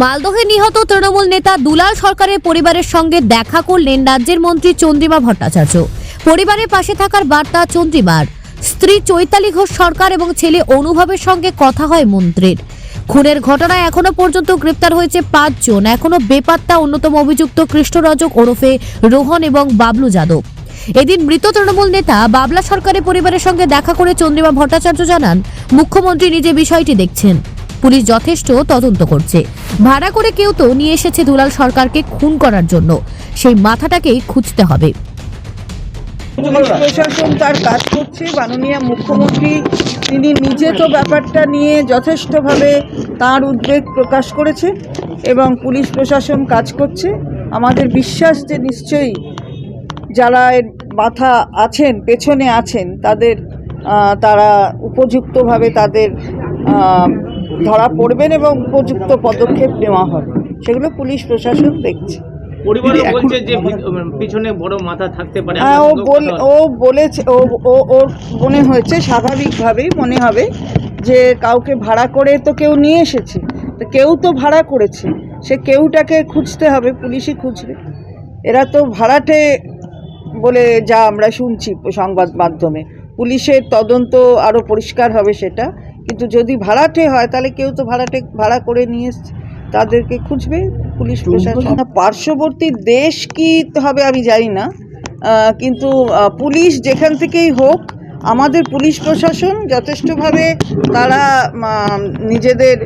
মালদহে নিহত তৃণমূল নেতা দুলাল সরকারের পরিবারের সঙ্গে দেখা করলেন রাজ্যের মন্ত্রী চন্দ্রিমা ভট্টাচার্য। পরিবারের পাশে থাকার বার্তা চন্দ্রিমার। স্ত্রী চৈতালি ঘোষ সরকার এবং ছেলে অনুভবের সঙ্গে কথা হয় মন্ত্রীর। খুনের ঘটনায় এখনও পর্যন্ত গ্রেপ্তার হয়েছে পাঁচজন এখনও বেপাত্তা অন্যতম অভিযুক্ত কৃষ্ণরজক ওরফে রোহন এবং বাবলু যাদব। এদিন মৃত তৃণমূল নেতা বাবলা সরকারের পরিবারের সঙ্গে দেখা করে চন্দ্রিমা ভট্টাচার্য জানান, মুখ্যমন্ত্রী নিজে বিষয়টি দেখছেন। পুলিশ যথেষ্ট তদন্ত করছে। ভাড়া করে কেউ তো নিয়ে এসেছে দুলাল সরকারকে খুন করার জন্য। সেই মাথাটাকেই খুঁজতে হবে। প্রশাসন তার কাজ করছে। মাননীয় মুখ্যমন্ত্রী, তিনি নিজে তো ব্যাপারটা নিয়ে যথেষ্টভাবে তার উদ্বেগ প্রকাশ করেছে এবং পুলিশ প্রশাসন কাজ করছে। আমাদের বিশ্বাস যে নিশ্চয়ই যারা এর মাথা আছেন, পেছনে আছেন, তাদের তারা উপযুক্তভাবে তাদের ধরা পড়বেন এবং উপযুক্ত পদক্ষেপ নেওয়া হবে। সেগুলো পুলিশ প্রশাসন দেখছে। হ্যাঁ ও ও বলেছে ও ওর মনে হয়েছে স্বাভাবিকভাবেই মনে হবে যে কাউকে ভাড়া করে তো কেউ নিয়ে এসেছে। তো কেউ তো ভাড়া করেছে। সে কেউটাকে খুঁজতে হবে পুলিশই খুঁজবে। এরা তো ভাড়াটে বলে যা আমরা শুনছি সংবাদ মাধ্যমে। পুলিশের তদন্ত আরও পরিষ্কার হবে সেটা। কিন্তু যদি ভাড়াটে হয় তাহলে কেউ তো ভাড়াটে ভাড়া করে নিয়ে এসছে। তাদেরকে খুঁজবে পুলিশ প্রশাসন। পার্শ্ববর্তী দেশ কি হবে আমি জানি না। কিন্তু পুলিশ যেখান থেকেই হোক আমাদের পুলিশ প্রশাসন যথেষ্টভাবে তারা নিজেদের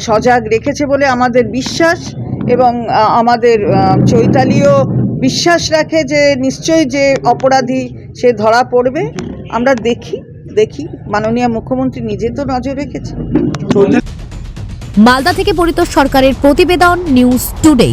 সজাগ রেখেছে বলে আমাদের বিশ্বাস এবং আমাদের চৈতালিও বিশ্বাস রাখে যে নিশ্চয়ই যে অপরাধী সে ধরা পড়বে। আমরা দেখি। দেখি। মাননীয় মুখ্যমন্ত্রী নিজে তো নজর রেখেছে মালদা থেকে পরিতোষ সরকারের প্রতিবেদন নিউজ টুডে।